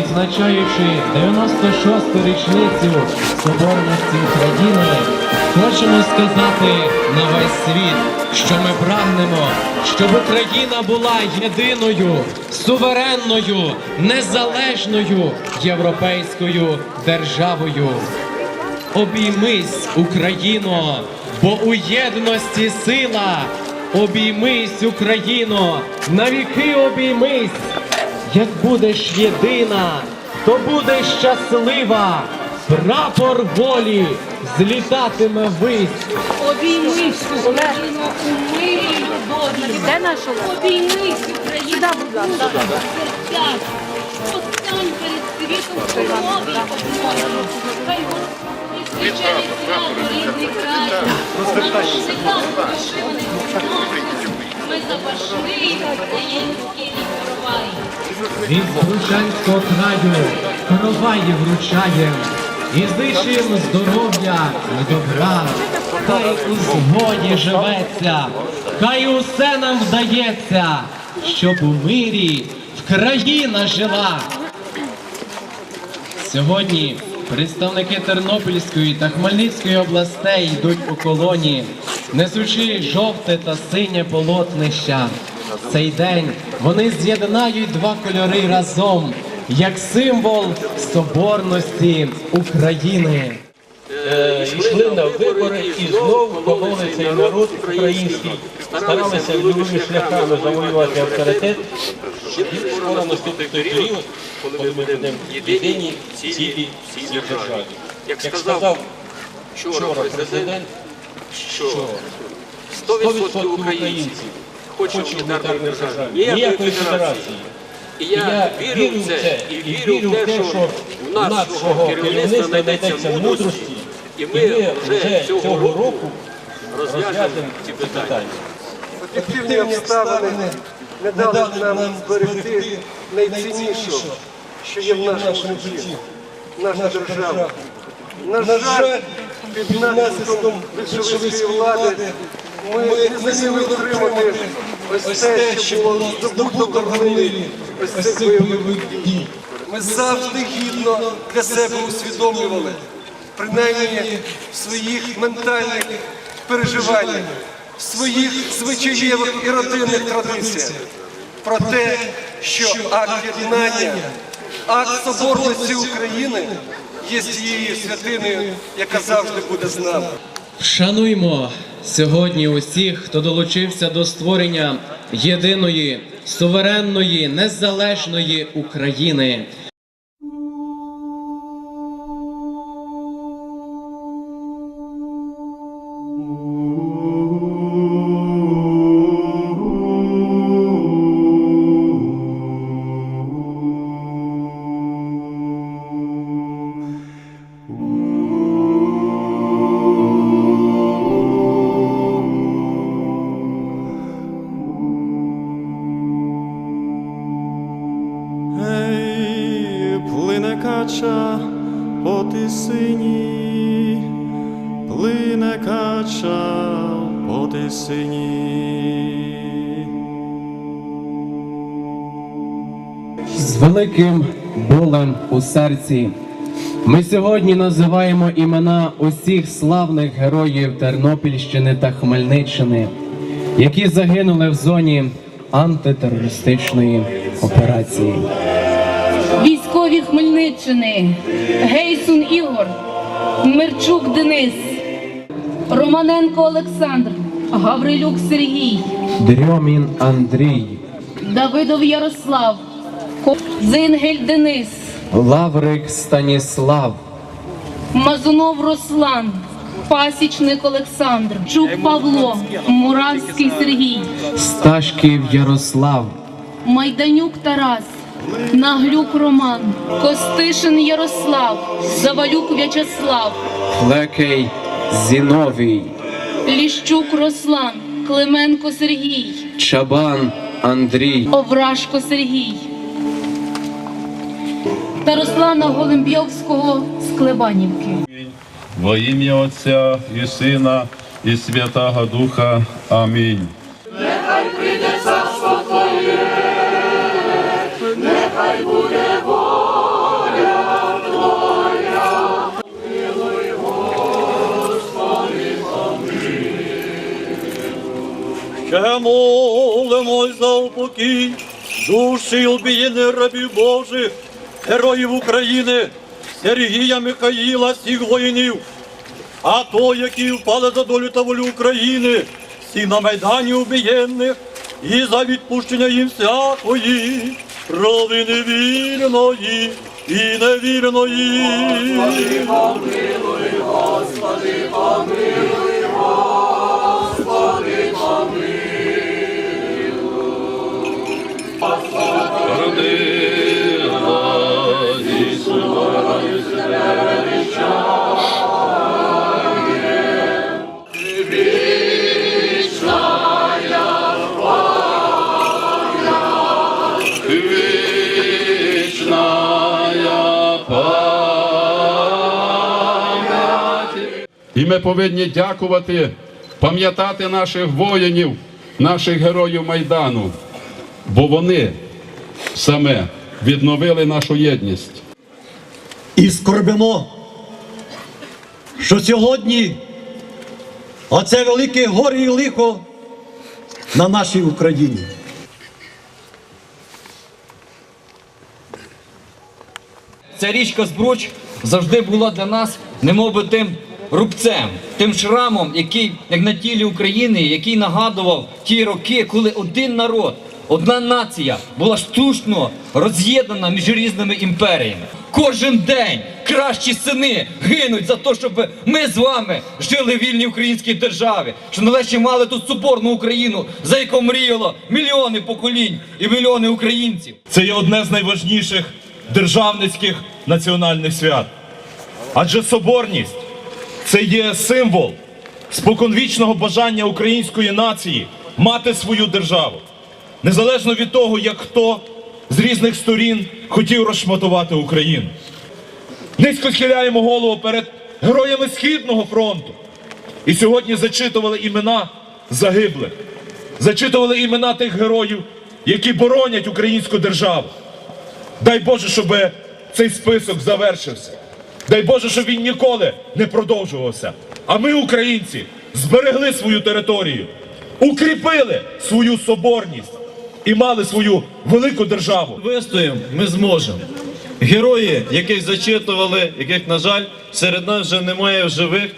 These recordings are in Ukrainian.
відзначаючи 96-ту річницю Соборності України, хочемо сказати на весь світ, що ми прагнемо, щоб Україна була єдиною, суверенною, незалежною європейською державою. Обіймись, Україно, бо у єдності сила. Обіймись, Україно, навіки обіймись. Як будеш єдина, то будеш щаслива. Прапор волі злітатиме ввись. Обіймись, Україно, у мирі й любові. Де наша Обіймись, Україно, будь ласка. серцях. Постань перед світом здорові обмови. Хай Господь священий свято рідний край. На музиках вишиваних знаків. Ми запашний український. Від Грушанського краю короваї вручаєм і зичим здоров'я і добра. Хай у згоді живеться, хай усе нам вдається, щоб у мирі в країна жила. Сьогодні представники Тернопільської та Хмельницької областей йдуть у колоні, несучи жовте та синє полотнища. Цей день вони з'єднають два кольори разом як символ соборності України. Е, йшли на вибори і знову кололи цей народ український, старалися любими шляхами завоювати авторитет. І скоро наступить той період, коли ми будемо єдині, цілі всій державі. Як сказав вчора президент, що 100% українців хочуть унітарної держави, ніякої федерації. І я вірю в це, і вірю в те, що в нашого керівництва знайдеться мудрості, і ми вже цього року розв'яжемо ці питання. Об'єктивні обставини не дали нам зберегти найціннішого, що є в нашому житті, наша держава. На жаль, під натиском більшовицької влади ми не зуміли отримати ось те, що було здобуто в глибі ось цих бойових дій. Ми завжди гідно для себе усвідомлювали, принаймні в своїх ментальних переживаннях, в своїх звичаєвих і родинних традиціях. Про те, що акт єднання, акт соборності України є тією святиною, яка завжди буде з нами. Шануймо сьогодні усіх, хто долучився до створення єдиної, суверенної, незалежної України. Великим болем у серці ми сьогодні називаємо імена усіх славних героїв Тернопільщини та Хмельниччини, які загинули в зоні антитерористичної операції. Військові Хмельниччини, Гейсун Ігор, Мирчук Денис, Романенко Олександр, Гаврилюк Сергій, Дрьомін Андрій, Давидов Ярослав, Зингель Денис, Лаврик Станіслав, Мазунов Руслан, Пасічник Олександр, Чук Павло, Муравський Сергій, Сташків Ярослав, Майданюк Тарас, Наглюк Роман, Костишин Ярослав, Завалюк В'ячеслав, Флекей Зіновій, Ліщук Руслан, Клименко Сергій, Чабан Андрій. Овражко Сергій та Руслана Голимбйовського з Клебанівки. Во ім'я Отця і Сина, і Святого Духа. Амінь. Нехай прийде царство Твоє, нехай буде воля Твоя. Ще молимось за упокій душі обійни рабів Божих, героїв України, Сергія Михаїла, всіх воїнів, а то, які впали за долю та волю України, всі на майдані убієнних, і за відпущення їм всякої провини вірної і невірної. І ми повинні дякувати, пам'ятати наших воїнів, наших героїв Майдану, бо вони саме відновили нашу єдність. І скорбимо, що сьогодні оце велике горе і лихо на нашій Україні. Ця річка Збруч завжди була для нас немов би тим рубцем, тим шрамом, який, як на тілі України, який нагадував ті роки, коли один народ, одна нація була штучно роз'єднана між різними імперіями. Кожен день кращі сини гинуть за те, щоб ми з вами жили в вільній українській державі, що нарешті мали тут соборну Україну, за яку мріяло мільйони поколінь і мільйони українців. Це є одне з найважніших державницьких національних свят. Адже соборність це є символ споконвічного бажання української нації мати свою державу. Незалежно від того, як хто з різних сторін хотів розшматувати Україну. Низько схиляємо голову перед героями Східного фронту. І сьогодні зачитували імена загиблих, зачитували імена тих героїв, які боронять українську державу. Дай Боже, щоб цей список завершився. Дай Боже, щоб він ніколи не продовжувався. А ми, українці, зберегли свою територію, укріпили свою соборність і мали свою велику державу. Вистоїмо, ми зможемо. Герої, яких зачитували, яких, на жаль, серед нас вже немає в живих.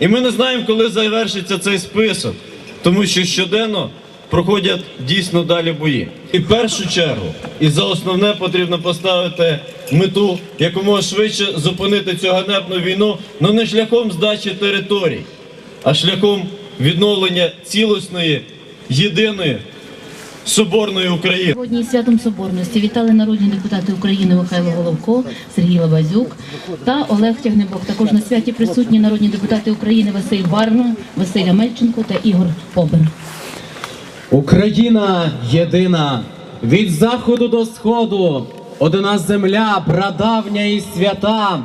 І ми не знаємо, коли завершиться цей список, тому що щоденно проходять дійсно далі бої. І в першу чергу, і за основне потрібно поставити мету якомога швидше зупинити цю ганебну війну, але не шляхом здачі територій, а шляхом відновлення цілісної, єдиної, соборної України. Сьогодні святом Соборності вітали народні депутати України Михайло Головко, Сергій Лабазюк та Олег Тягнебок. Також на святі присутні народні депутати України Василь Барна, Василь Амельченко та Ігор Побер. Україна єдина від заходу до сходу, одна земля, прадавня і свята.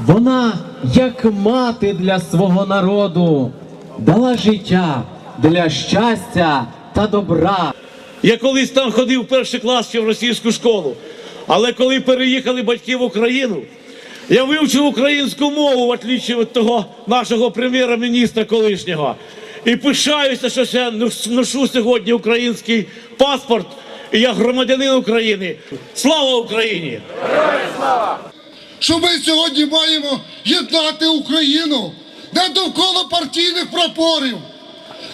Вона, як мати для свого народу, дала життя для щастя та добра. Я колись там ходив в перший клас ще в російську школу. Але коли переїхали батьки в Україну, я вивчив українську мову, в отличие від того нашого прем'єра-міністра колишнього. І пишаюся, що я ношу сьогодні український паспорт, і я громадянин України. Слава Україні! що ми сьогодні маємо єднати Україну не довкола партійних прапорів,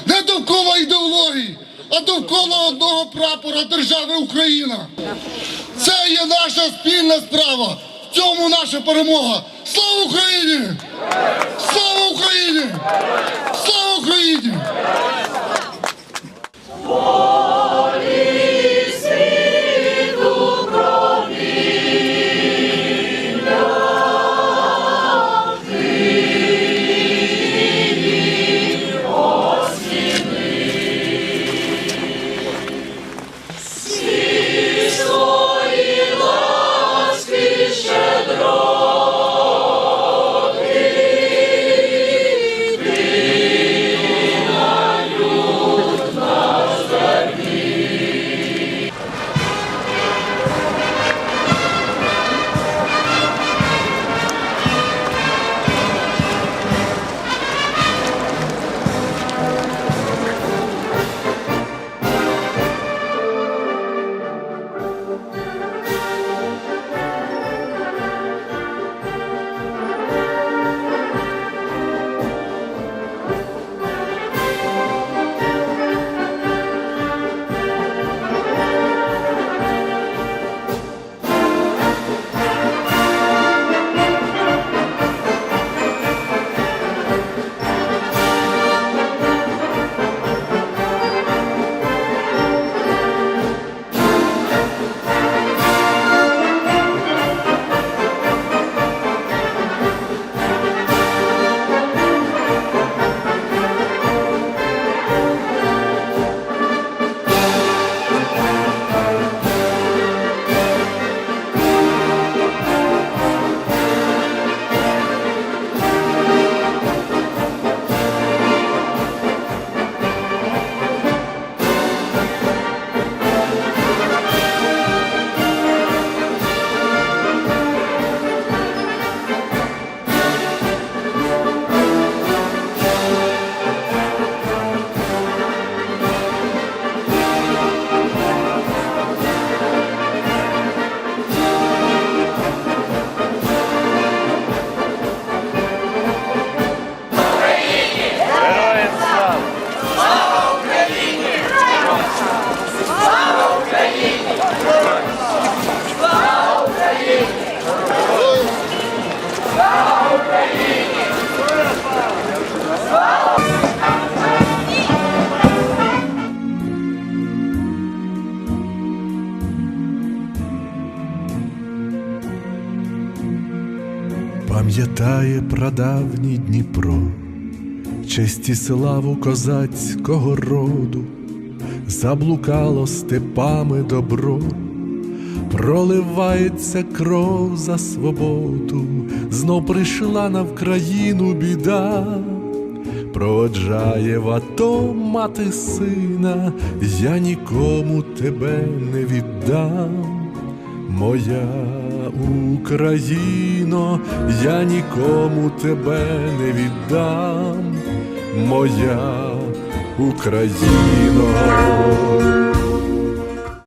не довкола ідеології, а довкола одного прапора держави Україна. Це є наша спільна справа. Цьому наша перемога. Слава Україні! Слава Україні! Слава Україні! Пам'ятає прадавній Дніпро, честь і славу козацького роду, заблукало степами добро, проливається кров за свободу, знов прийшла на Вкраїну біда. Проводжає в ато мати сина, я нікому тебе не віддам. Моя Україно, я нікому тебе не віддам, моя Україно.